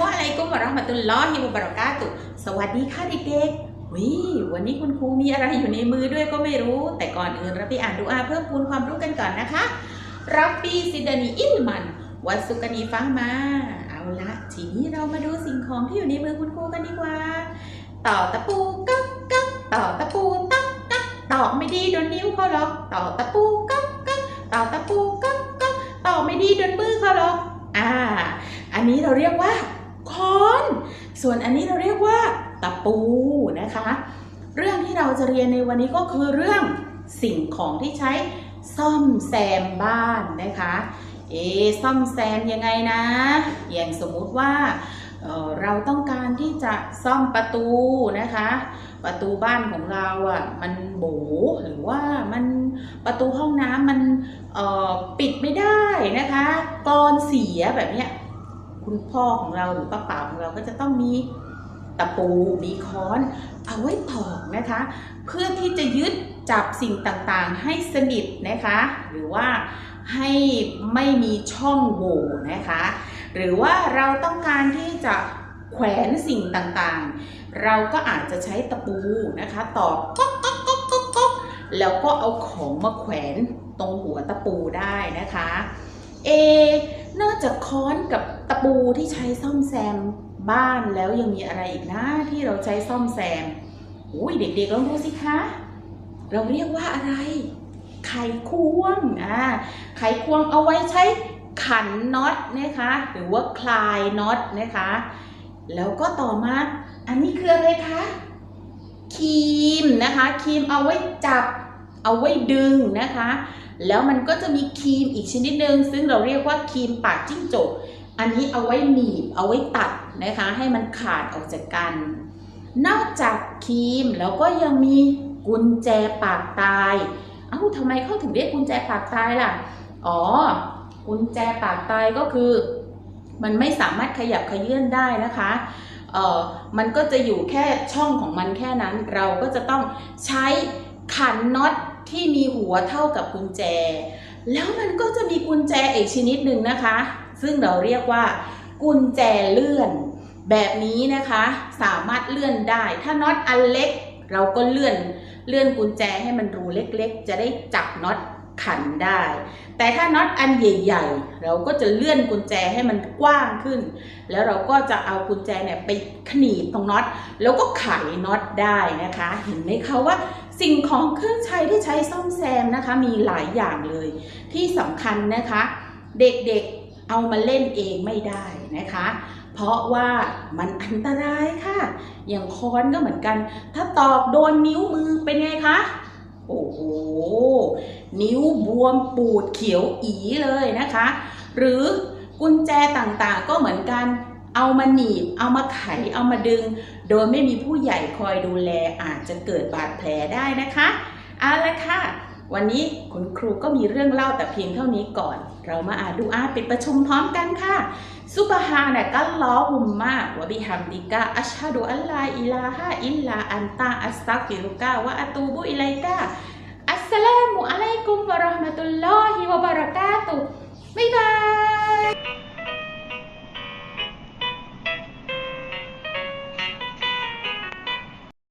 มุอะลัยกุมวะเราะห์มะตุลลอฮิวะบะเราะกาตุ สวัสดีค่ะเด็กๆวิวันนี้คุณครูมีอะไรอยู่ในมือด้วยก็ไม่รู้ แต่ก่อนอื่นเราไปอ่านดูอาเพิ่มพูนความรู้กันก่อนนะคะรับปีซิดานีอิลมัน วัดสุกานีฟังมา เอาละทีนี้เรามาดูสิ่งของที่อยู่ในมือคุณครูกันดีกว่า ต่อตะปูกักกักต่อตะปูตักตักต่อไม่ดีโดนนิ้วเขาหรอก ต่อตะปูกักกักต่อตะปูกักกักต่อไม่ดีโดนมือเขาหรอก อ่า อันนี้เราเรียกว่าค้อน ส่วนอันนี้เราเรียกว่าตะปูนะคะ เรื่องที่เราจะเรียนในวันนี้ก็คือเรื่องสิ่งของที่ใช้ซ่อมแซมบ้านนะคะ เอะซ่อมแซมยังไงนะ อย่างสมมุติว่าเออเราต้องการที่จะซ่อมประตูนะคะ ประตูบ้านของเราอะมันโบหรือว่ามันประตูห้องน้ำมันออปิดไม่ได้นะคะกรอนเสียแบบเนี้ย คุณพ่อของเราหรือป้าป๋าของเราก็จะต้องมีตะปูมีค้อน เอาไว้ตอกนะคะ เพื่อที่จะยึดจับสิ่งต่างๆ ให้สนิทนะคะ หรือว่าให้ไม่มีช่องโหว่นะคะ หรือว่าเราต้องการที่จะแขวนสิ่งต่างๆ เราก็อาจจะใช้ตะปูนะคะตอกก๊อกก๊อกก๊อกก๊อกก๊อกแล้วก็เอาของมาแขวนตรงหัวตะปูได้นะคะ เอนอกจากค้อนกับตะปูที่ใช้ซ่อมแซมบ้านแล้วยังมีอะไรอีกนะที่เราใช้ซ่อมแซมอุ้ยเด็กๆลองดูสิคะ เราเรียกว่าอะไร ไขควงอ่าไขควงเอาไว้ใช้ขันน็อตนะคะหรือว่าคลายน็อตนะคะ แล้วก็ต่อมาอันนี้คืออะไรคะครีมนะคะครีมเอาไว้จับ เอาไว้ดึงนะคะ แล้วมันก็จะมีครีมอีกชนิดหนึ่งซึ่งเราเรียกว่าครีมปากจิ้งจก อันนี้เอาไว้หนีบเอาไว้ตัดนะคะ ให้มันขาดออกจากกัน นอกจากครีมแล้วก็ยังมีกุญแจปากตายเอ้าทำไมเขาถึงเรียกกุญแจปากตายล่ะ อ๋อ กุญแจปากตายก็คือ มันไม่สามารถขยับขยื่นได้นะคะเออมันก็จะอยู่แค่ช่องของมันแค่นั้น เราก็จะต้องใช้ ขันน็อตที่มีหัวเท่ากับกุญแจ แล้วมันก็จะมีกุญแจอีกชนิดหนึ่งนะคะ ซึ่งเราเรียกว่า กุญแจเลื่อน แบบนี้นะคะสามารถเลื่อนได้ ถ้าน็อตอันเล็ก เราก็เลื่อนเลื่อนกุญแจให้มันรูเล็กๆ จะได้จับน็อตขันได้ แต่ถ้าน็อตอันใหญ่ๆ เราก็จะเลื่อนกุญแจให้มันกว้างขึ้น แล้วเราก็จะเอากุญแจเนี่ยไปขนีบตรงน็อต แล้วก็ไขน็อตได้นะคะ เห็นไหมคะว่า สิ่งของเครื่องใช้ที่ใช้ซ่อมแซมนะคะ มีหลายอย่างเลย ที่สำคัญนะคะ เด็กๆเอามาเล่นเองไม่ได้นะคะ เพราะว่ามันอันตรายค่ะ อย่างค้อนก็เหมือนกัน ถ้าตอกโดนนิ้วมือเป็นไงคะโอ้โห นิ้วบวมปูดเขียวอีเลยนะคะ หรือกุญแจต่างๆก็เหมือนกัน เอามาหนีบ เอามาไข เอามาดึง โดยไม่มีผู้ใหญ่คอยดูแลอาจจะเกิดบาดแผลได้นะคะเอาละค่ะ วันนี้คุณครูก็มีเรื่องเล่าแต่เพียงเท่านี้ก่อน เรามาอ่านดูอาปิดประชุมพร้อมกันค่ะซุบฮานะกัลลอฮุมมาวะบิฮัมดิกะอัชฮะดุอัลลาอิลาฮะอิลลาอันตาอัสตักฟิรุกะวะอะตูบุอิไลกะอัสสลามุอะลัยกุมวะเราะห์มะตุลลอฮิวะบะเราะกาตุบ๊ายบาย